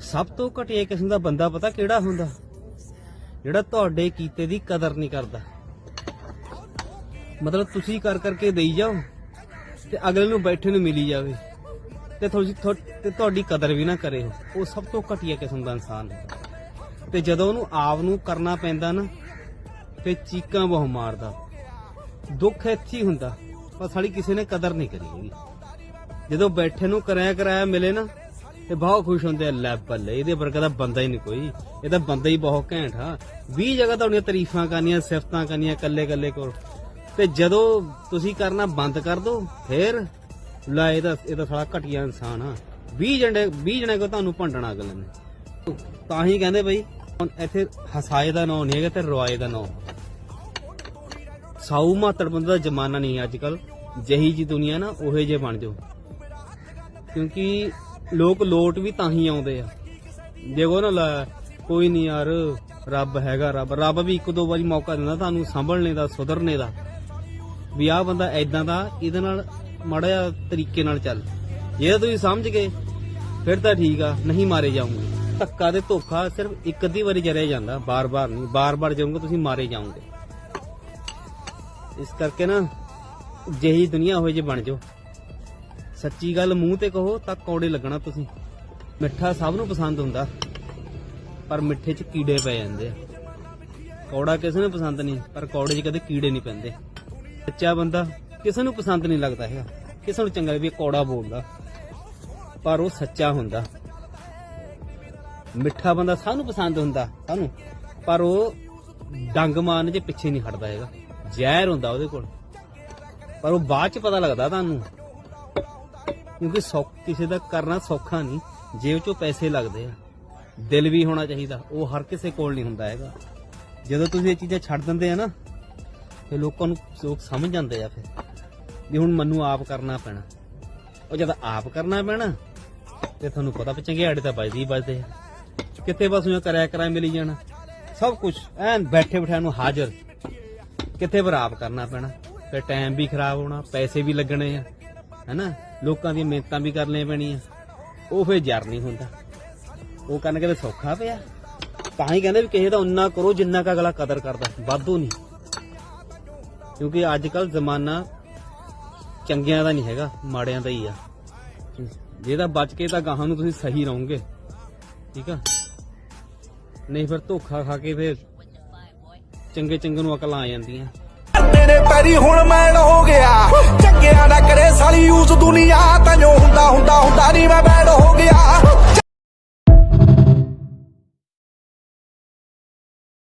ਸਭ ਤੋਂ ਘਟੀਆ ਕਿਸਮ ਦਾ ਬੰਦਾ ਪਤਾ ਕਿਹੜਾ ਹੁੰਦਾ? ਜਿਹੜਾ ਤੁਹਾਡੇ ਕੀਤੇ ਦੀ ਕਦਰ ਨਹੀਂ ਕਰਦਾ। ਮਤਲਬ ਤੁਸੀਂ ਕਰ ਕਰਕੇ ਦੇਈ ਜਾਓ ਤੇ ਅਗਲੇ ਨੂੰ ਬੈਠੇ ਨੂੰ ਮਿਲੀ ਜਾਵੇ। ਤੇ ਥੋੜੀ ਤੇ ਤੁਹਾਡੀ ਕਦਰ ਵੀ ਨਾ ਕਰੇ ਉਹ। ਸਭ ਤੋਂ ਘਟੀਆ ਕਿਸਮ ਦਾ ਇਨਸਾਨ ਹੈ। ਤੇ ਜਦੋਂ ਉਹਨੂੰ ਆਪ ਨੂੰ ਕਰਨਾ ਪੈਂਦਾ ਨਾ, ਤੇ ਚੀਕਾਂ ਬਹੁ ਮਾਰਦਾ। ਦੁੱਖ ਇੱਥੇ ਹੁੰਦਾ। ਪਰ ਸਾਲੀ ਕਿਸੇ ਨੇ ਕਦਰ ਨਹੀਂ ਕਰੀ ਹੈਗੀ। ਜਦੋਂ ਬੈਠੇ ਨੂੰ ਕਰਾਇਆ ਕਰਾਇਆ ਮਿਲੇ ਨਾ ਤੇ ਬਹੁਤ ਖੁਸ਼ ਹੁੰਦੇ ਆ, ਲੈ ਬੱਲੇ, ਇਹਦੇ ਵਰਗਾ ਦਾ ਬੰਦਾ ਹੀ ਨਹੀਂ ਕੋਈ। ਇਹ ਤਾਂ ਬੰਦਾ ਹੀ ਬਹੁਤ ਘੈਂਟ ਆ। 20 ਜਗ੍ਹਾ ਤੁਹਾਡੀਆਂ ਤਾਰੀਫਾਂ ਕਰਨੀਆਂ, ਸਿਫਤਾਂ ਕਰਨੀਆਂ ਕੱਲੇ ਕੱਲੇ ਕੋਲ। ਤੇ ਜਦੋਂ ਤੁਸੀਂ ਕਰਨਾ ਬੰਦ ਕਰ ਦੋ, ਫੇਰ ਲੈ ਇਹ ਤਾਂ ਸਾਲਾ ਘਟੀਆ ਇਨਸਾਨ ਆ। 20 ਜਣੇ 20 ਜਣੇ ਕੋ ਤੁਹਾਨੂੰ ਭੰਡਣਾ ਅਗਲੇ ਨੇ। ਤਾਂ ਹੀ ਕਹਿੰਦੇ ਬਈ, ਹੁਣ ਇੱਥੇ ਹਸਾਏ ਦਾ ਨਾਂ ਨਹੀਂ ਹੈਗਾ ਤੇ ਰਵਾਏ ਦਾ ਨਾਂ। ਸਾਊ ਮਾਤੜ ਬੰਦੇ ਦਾ ਜ਼ਮਾਨਾ ਨਹੀਂ ਅੱਜ ਕੱਲ ਜਹੀ ਜੀ ਦੁਨੀਆ ਨਾ, ਉਹੇ ਜੇ ਬਣ ਜਾਓ। ਕਿਉਂਕਿ ਲੋਕ ਲੋਟ ਵੀ ਤਾਂ ਹੀ ਆਉਂਦੇ ਆ। ਦੇਖੋ ਨਾ ਲੈ, ਕੋਈ ਨਹੀਂ ਯਾਰ ਰੱਬ ਹੈਗਾ ਰੱਬ। ਰੱਬ ਵੀ ਇੱਕ ਦੋ ਵਾਰੀ ਮੌਕਾ ਦਿੰਦਾ ਤੁਹਾਨੂੰ ਸੰਭਲਣੇ ਦਾ ਸੁਧਰਨੇ ਦਾ। ਵੀ ਆਹ ਬੰਦਾ ਐਦਾਂ ਦਾ ਇਹਦੇ ਨਾਲ ਮਾੜਾ ਜਿਹਾ ਤਰੀਕੇ ਨਾਲ ਚੱਲ। ਜੇ ਤਾਂ ਤੁਸੀਂ ਸਮਝ ਗਏ ਫਿਰ ਤਾਂ ਠੀਕ ਆ ਨਹੀਂ ਮਾਰੇ ਜਾਓਗੇ। ਧੱਕਾ ਤੇ ਧੋਖਾ ਸਿਰਫ ਇੱਕ ਅੱਧੀ ਵਾਰੀ ਜਰਿਆ ਜਾਂਦਾ ਬਾਰ-ਬਾਰ ਨਹੀਂ। ਬਾਰ-ਬਾਰ ਜਾਓਗੇ ਤੁਸੀਂ ਮਾਰੇ ਜਾਓਗੇ। ਇਸ ਕਰਕੇ ਨਾ ਜਿਹੀ ਦੁਨੀਆ ਹੋਏ ਜੇ ਬਣ ਜਾਓ। ਸੱਚੀ ਗੱਲ ਮੂੰਹ ਤੇ ਕਹੋ ਤਾਂ ਕੌੜੇ ਲੱਗਣਾ ਤੁਸੀਂ। ਮਿੱਠਾ ਸਭ ਨੂੰ ਪਸੰਦ ਹੁੰਦਾ, ਪਰ ਮਿੱਠੇ 'ਚ ਕੀੜੇ ਪੈ ਜਾਂਦੇ ਆ। ਕੌੜਾ ਕਿਸੇ ਨੂੰ ਪਸੰਦ ਨਹੀਂ, ਪਰ ਕੌੜੇ 'ਚ ਕਦੇ ਕੀੜੇ ਨਹੀਂ ਪੈਂਦੇ। ਸੱਚਾ ਬੰਦਾ ਕਿਸੇ ਨੂੰ ਪਸੰਦ ਨਹੀਂ ਲੱਗਦਾ ਹੈਗਾ, ਕਿਸੇ ਨੂੰ ਚੰਗਾ ਵੀ ਕੌੜਾ ਬੋਲਦਾ, ਪਰ ਉਹ ਸੱਚਾ ਹੁੰਦਾ। ਮਿੱਠਾ ਬੰਦਾ ਸਭ ਨੂੰ ਪਸੰਦ ਹੁੰਦਾ, ਸਾਨੂੰ, ਪਰ ਉਹ ਡੰਗ ਮਾਰਨ 'ਚ ਪਿੱਛੇ ਨਹੀਂ ਹਟਦਾ ਹੈਗਾ, ਜ਼ਹਿਰ ਹੁੰਦਾ ਉਹਦੇ ਕੋਲ। ਪਰ ਉਹ ਬਾਅਦ 'ਚ ਪਤਾ ਲੱਗਦਾ ਤੁਹਾਨੂੰ। ਕਿਉਂਕਿ ਸੌਖ ਕਿਸੇ ਦਾ ਕਰਨਾ ਸੌਖਾ ਨਹੀਂ, ਜੇਬ 'ਚੋਂ ਪੈਸੇ ਲੱਗਦੇ ਆ। ਦਿਲ ਵੀ ਹੋਣਾ ਚਾਹੀਦਾ। ਉਹ ਹਰ ਕਿਸੇ ਕੋਲ ਨਹੀਂ ਹੁੰਦਾ ਹੈਗਾ। ਜਦੋਂ ਤੁਸੀਂ ਇਹ ਚੀਜ਼ਾਂ ਛੱਡ ਦਿੰਦੇ ਆ ਨਾ ਤੇ ਲੋਕਾਂ ਨੂੰ ਲੋਕ ਸਮਝ ਜਾਂਦੇ ਆ ਫਿਰ ਵੀ ਹੁਣ ਮੈਨੂੰ ਆਪ ਕਰਨਾ ਪੈਣਾ। ਉਹ ਜਦ ਆਪ ਕਰਨਾ ਪੈਣਾ, ਤੇ ਤੁਹਾਨੂੰ ਪਤਾ ਵੀ ਚੰਗਿਆੜੇ ਤਾਂ ਵੱਜਦੀ ਹੀ ਵੱਜਦੇ ਆ। ਕਿੱਥੇ ਬਸ ਉਹ ਕਰਿਆ ਕਰਾਇਆ ਮਿਲੀ ਜਾਣਾ। ਸਭ ਕੁਝ ਐਨ ਬੈਠੇ ਬਿਠਾਏ ਨੂੰ ਹਾਜ਼ਰ। ਕਿੱਥੇ ਪਰ ਆਪ ਕਰਨਾ ਪੈਣਾ। ਫਿਰ ਟਾਈਮ ਵੀ ਖਰਾਬ ਹੋਣਾ, ਪੈਸੇ ਵੀ ਲੱਗਣੇ ਆ। ਹੈਨਾ? ਲੋਕਾਂ ਦੀਆਂ ਮਿਹਨਤਾਂ ਵੀ ਕਰਨੀਆਂ ਪੈਣੀਆਂ। ਉਹ ਫਿਰ ਜਰ ਨਹੀਂ ਹੁੰਦਾ। ਉਹ ਕਰਨ ਕਿਤੇ ਸੌਖਾ ਪਿਆ। ਤਾਂ ਹੀ ਕਹਿੰਦੇ ਵੀ ਕਿਸੇ ਦਾ ਉਨਾ ਕਰੋ ਜਿੰਨਾ ਕਾ ਅਗਲਾ ਕਦਰ ਕਰਦਾ। ਵਾਧੂ ਨਹੀਂ। ਕਿਉਂਕਿ ਅੱਜ ਕੱਲ ਜ਼ਮਾਨਾ ਚੰਗਿਆਂ ਦਾ ਨਹੀਂ ਹੈਗਾ, ਮਾੜਿਆਂ ਦਾ ਹੀ ਆ। ਜੇ ਤਾਂ ਬਚ ਕੇ ਤਾਂ ਗਾਹਾਂ ਨੂੰ ਤੁਸੀਂ ਸਹੀ ਰਹੋਗੇ। ਠੀਕ ਆ? ਨਹੀਂ ਫਿਰ ਧੋਖਾ ਖਾ ਕੇ ਫਿਰ ਚੰਗੇ ਚੰਗੇ ਨੂੰ ਅਕਲ ਆ ਜਾਂਦੀਆਂ ਤੇਰੇ ਪੈਰੀ ਹੁਣ ਚੰਗਿਆਂ ਦਾ ਕਰੇ ਹੁੰਦਾ ਹੁੰਦਾ ਹੁੰਦਾ ਨਹੀਂ ਮੈਂ